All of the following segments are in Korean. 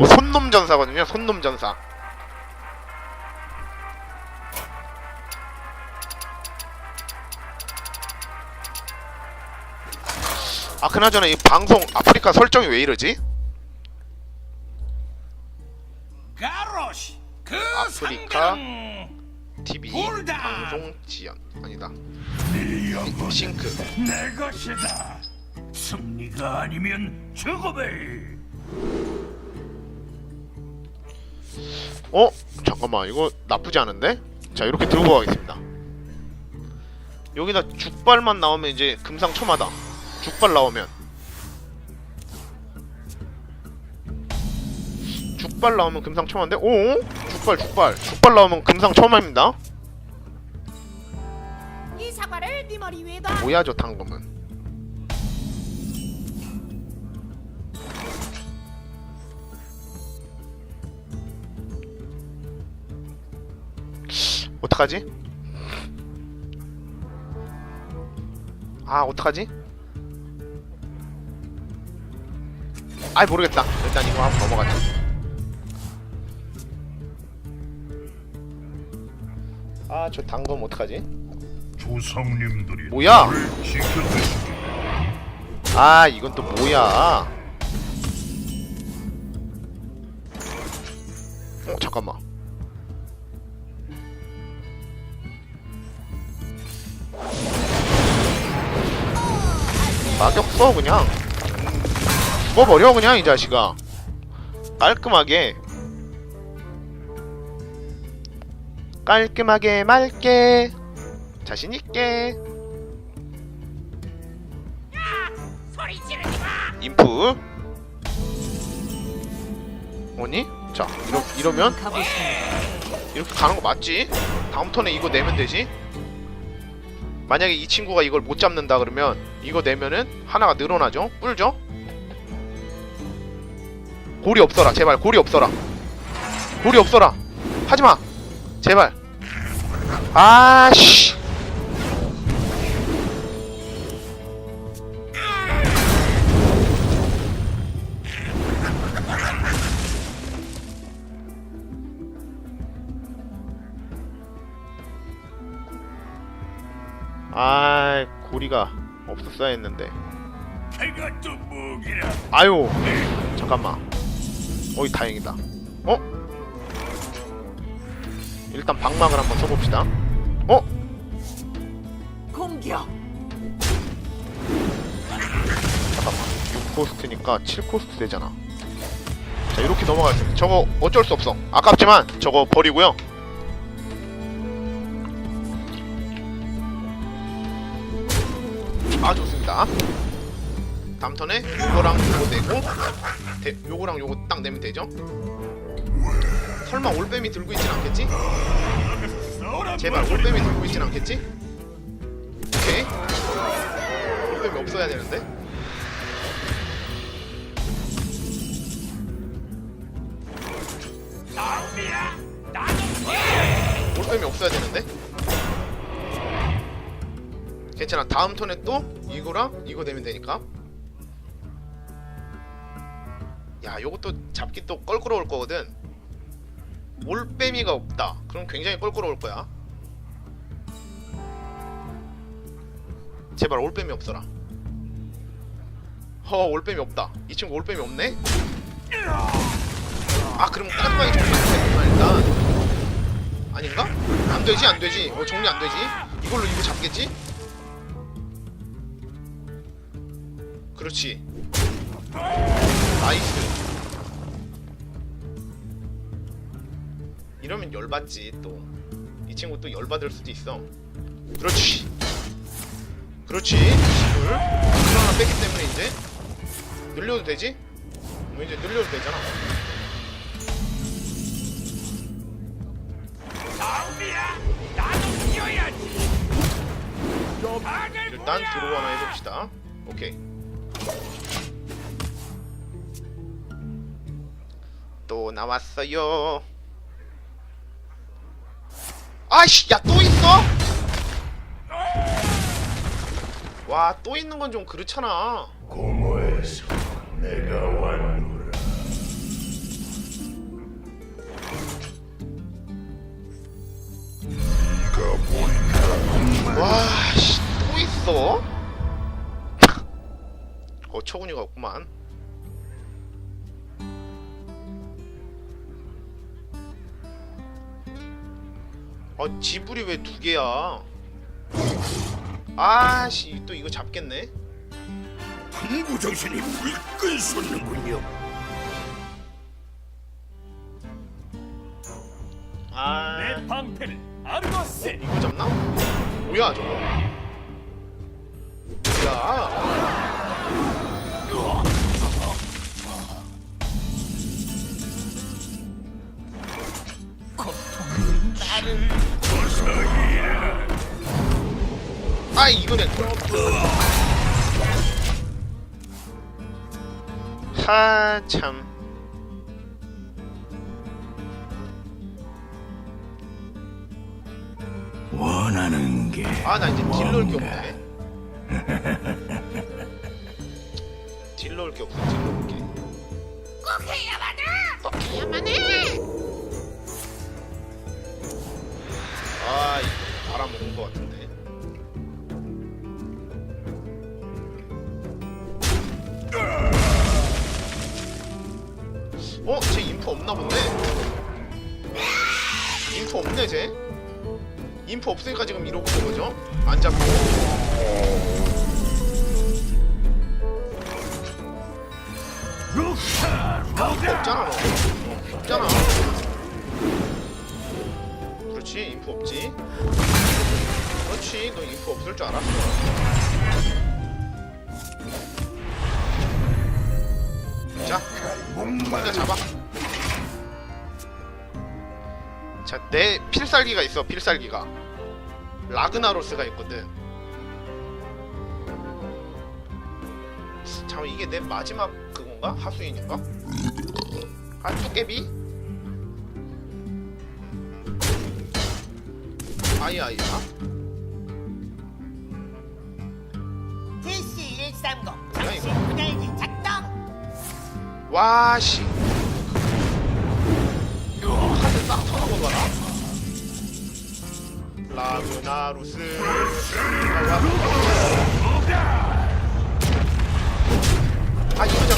어, 손놈 전사거든요. 손놈 전사. 아 그나저나 이 방송 아프리카 설정이 왜 이러지? 그 아프리카 TV. 방송 지연 아니다. 싱크. 내 것이다. 승리가 아니면 죽음을. 어? 잠깐만 이거 나쁘지 않은데? 자 이렇게 들고 가겠습니다 여기다 죽발만 나오면 이제 금상첨화다 죽발 나오면 죽발 나오면 금상첨화인데? 오? 죽발 죽발 죽발 나오면 금상첨화입니다 이 사과를 네 머리 위에다 뭐야 저 당금은 어떡하지? 아 어떡하지? 아이 모르겠다 일단 이거 한번 넘어가자 아저 당금 어떡하지? 조상님들이 뭐야? 나를 지켜주시기 아 이건 또 뭐야 어 잠깐만 가격 써 그냥. 죽어버려 그냥 이 자식아. 깔끔하게. 깔끔하게 맑게. 자신있게. 인프. 뭐니? 자 이러, 이러면 이렇게 가는 거 맞지? 다음 턴에 이거 내면 되지? 만약에 이 친구가 이걸 못 잡는다 그러면 이거 내면은 하나가 늘어나죠? 뿔죠? 골이 없어라 제발. 골이 없어라. 골이 없어라. 하지마. 제발. 아씨 아 고리가 없었어야 했는데. 아유 잠깐만. 어이 다행이다. 어? 일단 방막을 한번 써봅시다. 어? 공격. 잠깐만. 6코스트니까 7코스트 되잖아. 자 이렇게 넘어가겠습니다. 저거 어쩔 수 없어. 아깝지만 저거 버리고요 아 좋습니다. 다음 턴에 요거랑 요거 내고 대, 요거랑 요거 딱 내면 되죠? 설마 올빼미 들고 있진 않겠지? 제발 올빼미 들고 있진 않겠지? 오케이. 올빼미 없어야 되는데? 올빼미 없어야 되는데 괜찮아. 다음 턴에 또 이거랑 이거 되면 되니까. 야 요것도 잡기 또 껄끄러울 거거든. 올빼미가 없다. 그럼 굉장히 껄끄러울 거야. 제발 올빼미 없어라. 허 올빼미 없다. 이 친구 올빼미 없네? 아 그럼 깔끔하게 정리하면 일단 아닌가? 안 되지 안 되지. 어 정리 안 되지. 이걸로 이거 잡겠지? 그렇지. 나이스. 이러면 열받지 또. 이 친구 또 열받을 수도 있어. 그렇지. 그렇지. 힘을 하나 뺐기 때문에 이제 늘려도 되지? 뭐 이제 늘려도 되잖아. 일단 하나 해봅시다. 오케이 또 나왔어요 아이씨 야 또 있어? 와 또 있는 건 좀 그렇잖아 고모에서 내가 왔노라 와씨또 있어? 처구니가 없구만. 아 지불이 왜 두 개야? 아씨 또 이거 잡겠네. 분부 정신이 물끈 솟는군요. 아내 방패를 아르거스 이거 잡나? 뭐야 저거? 야 아 이거네. 하 참. 원하는 게 아 나 이제 딜 넣을 게 없네. 딜 넣을 게 없어. 딜 넣을 게. 꼭 해야만 해. 꼭 해야만 해. 없나 본데? 인프 없네 쟤? 인프 없으니까 지금 이러고 있는 거죠? 안 잡고 인프 로가 없잖아 너 어, 없잖아 그렇지 인프 없지 그렇지 너 인프 없을 줄 알았어 자 먼저 잡아 자 내 필살기가 있어 필살기가 라그나로스가 있거든 잠깐 이게 내 마지막 그건가? 하수인인가? 아 뚜깨비? 아이아이야 TC130 뭐야, 정신 이거? 분할기 작동. 와 씨 라그나로스. 아 이거 잡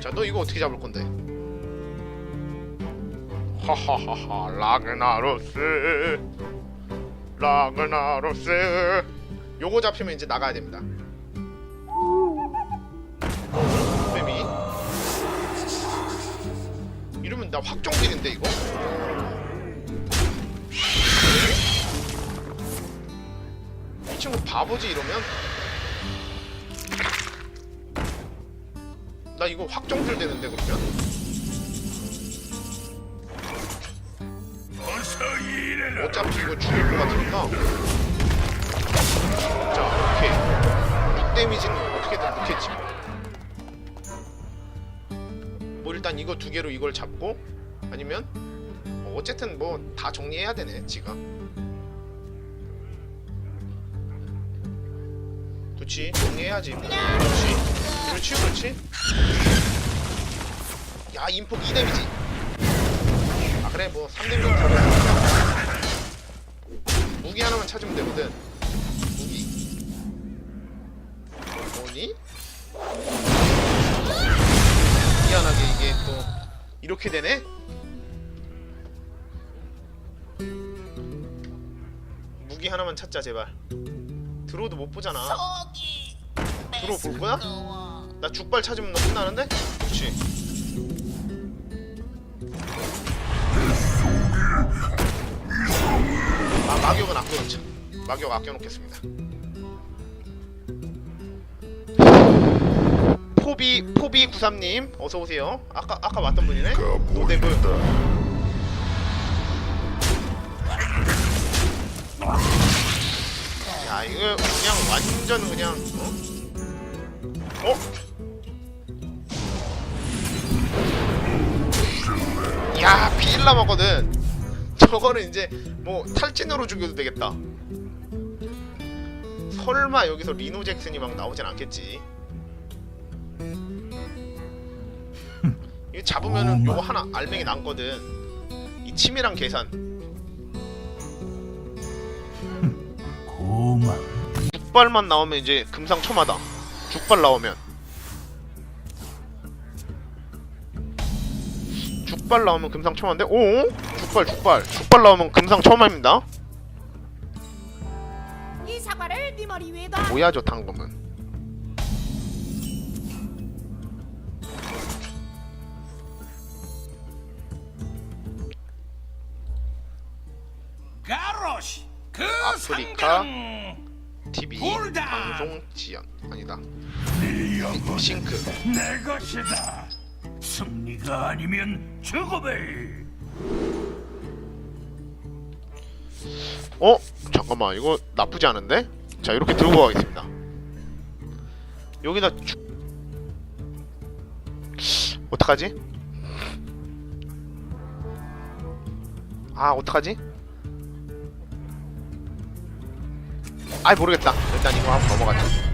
자너 이거 어떻게 잡을 건데? 하하하하 라그나로스. 라그나로스. 요거 잡히면 이제 나가야 됩니다. 이러면 나 확정딜인데 이거? 이 친구 바보지 이러면? 나 이거 확정딜 되는데 그러면? 어차피 이거 죽일 것 같으니까 자 오케이 6 데미지는 어떻게든 넣겠지 일단 이거 두 개로 이걸 잡고 아니면 뭐 어쨌든 뭐 다 정리해야 되네 지가. 그렇지 정리해야지. 뭐. 그렇지. 그렇지 그렇지. 야 인폭 2 데미지. 아 그래 뭐 3데미지 들어가 무기 하나만 찾으면 되거든. 무기. 뭐니? 미안하게 이게 또 이렇게 되네? 무기 하나만 찾자 제발 들어도 못 보잖아 속이 들어 볼 거야? 나 죽발 찾으면 너 끝나는데? 그렇지 아 마격은 아껴놓자 마격 아껴놓겠습니다 포비 포비 93님 어서 오세요. 아까 아까 왔던 분이네. 노데브 야 이거 그냥 완전 그냥 어? 어? 야 비일라 먹거든. 저거는 이제 뭐 탈진으로 죽여도 되겠다. 설마 여기서 리노 잭슨이 막 나오진 않겠지 이거 잡으면은 요거 하나 알맹이 남거든 이 치밀한 계산 고마. 죽발만 나오면 이제 금상첨화다. 죽발 나오면. 죽발 나오면 금상첨화인데? 오? 죽발 죽발 죽발 나오면 금상첨화입니다. 이 사과를 네 머리 위에 놔. 뭐야 저 당금은? 가로시 그 아프리카 TV 돌다! 방송 지연 아니다. 싱크 내 것이다. 승리가 아니면 죽음을. 어? 잠깐만 이거 나쁘지 않은데? 자 이렇게 들고 가겠습니다 여기다 주... 어떡하지? 아 어떡하지? 아이 모르겠다. 일단 이거 한번 넘어가자.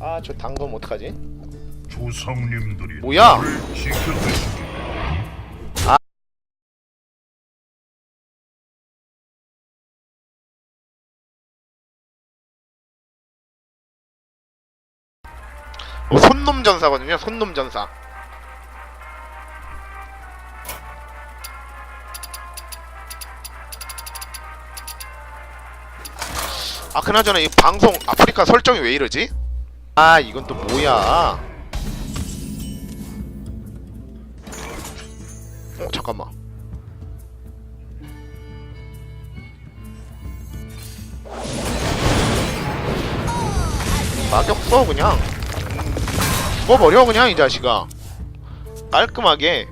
아저 단검 어떡하지? 조상님들이 뭐야? 나를 지켜주시기 어, 손놈 전사거든요 손놈 전사 아 그나저나 이 방송 아프리카 설정이 왜 이러지? 아 이건 또 뭐야? 어 잠깐만. 막역 써 그냥. 죽어버려 그냥 이 자식아. 깔끔하게